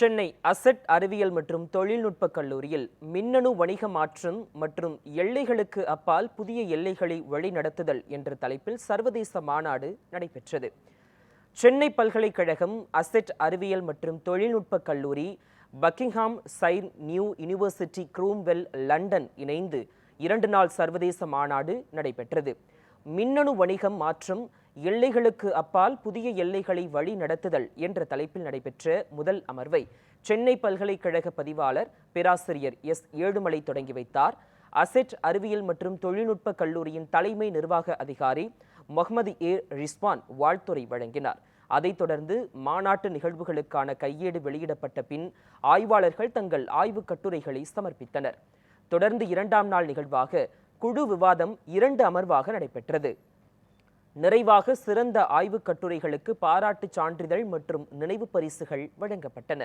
Chennai asset அறிவியல் மற்றும் தொழில்நுட்ப கல்லூரியில் மின்னணு வணிக மாற்றம் மற்றும் எல்லைகளுக்கு அப்பால் புதிய எல்லைகளை வழிநடத்துதல் என்ற தலைப்பில் சர்வதேச மாநாடு நடைபெற்றது. சென்னை பல்கலைக்கழகம் அசெட் அறிவியல் மற்றும் தொழில்நுட்ப கல்லூரி Buckinghamshire New University Cromwell London இணைந்து இரண்டு நாள் சர்வதேச மாநாடு நடைபெற்றது. மின்னணு வணிகம் மாற்றம் எல்லைகளுக்கு அப்பால் புதிய எல்லைகளை வழி நடத்துதல் என்ற தலைப்பில் நடைபெற்ற முதல் அமர்வை சென்னை பல்கலைக்கழக பதிவாளர் பேராசிரியர் எஸ். ஏழுமலை தொடங்கி வைத்தார். அசெட் அறிவியல் மற்றும் தொழில்நுட்ப கல்லூரியின் தலைமை நிர்வாக அதிகாரி முகமது ஏ. ரிஸ்வான் வாழ்த்துறை வழங்கினார். அதைத் தொடர்ந்து மாநாட்டு நிகழ்வுகளுக்கான கையேடு வெளியிடப்பட்ட பின் ஆய்வாளர்கள் தங்கள் ஆய்வுக் கட்டுரைகளை சமர்ப்பித்தனர். தொடர்ந்து இரண்டாம் நாள் நிகழ்வாக குழு விவாதம் இரண்டு அமர்வாக நடைபெற்றது. நிறைவாக சிறந்த ஆய்வுக் கட்டுரைகளுக்கு பாராட்டு சான்றிதழ் மற்றும் நினைவு பரிசுகள் வழங்கப்பட்டன.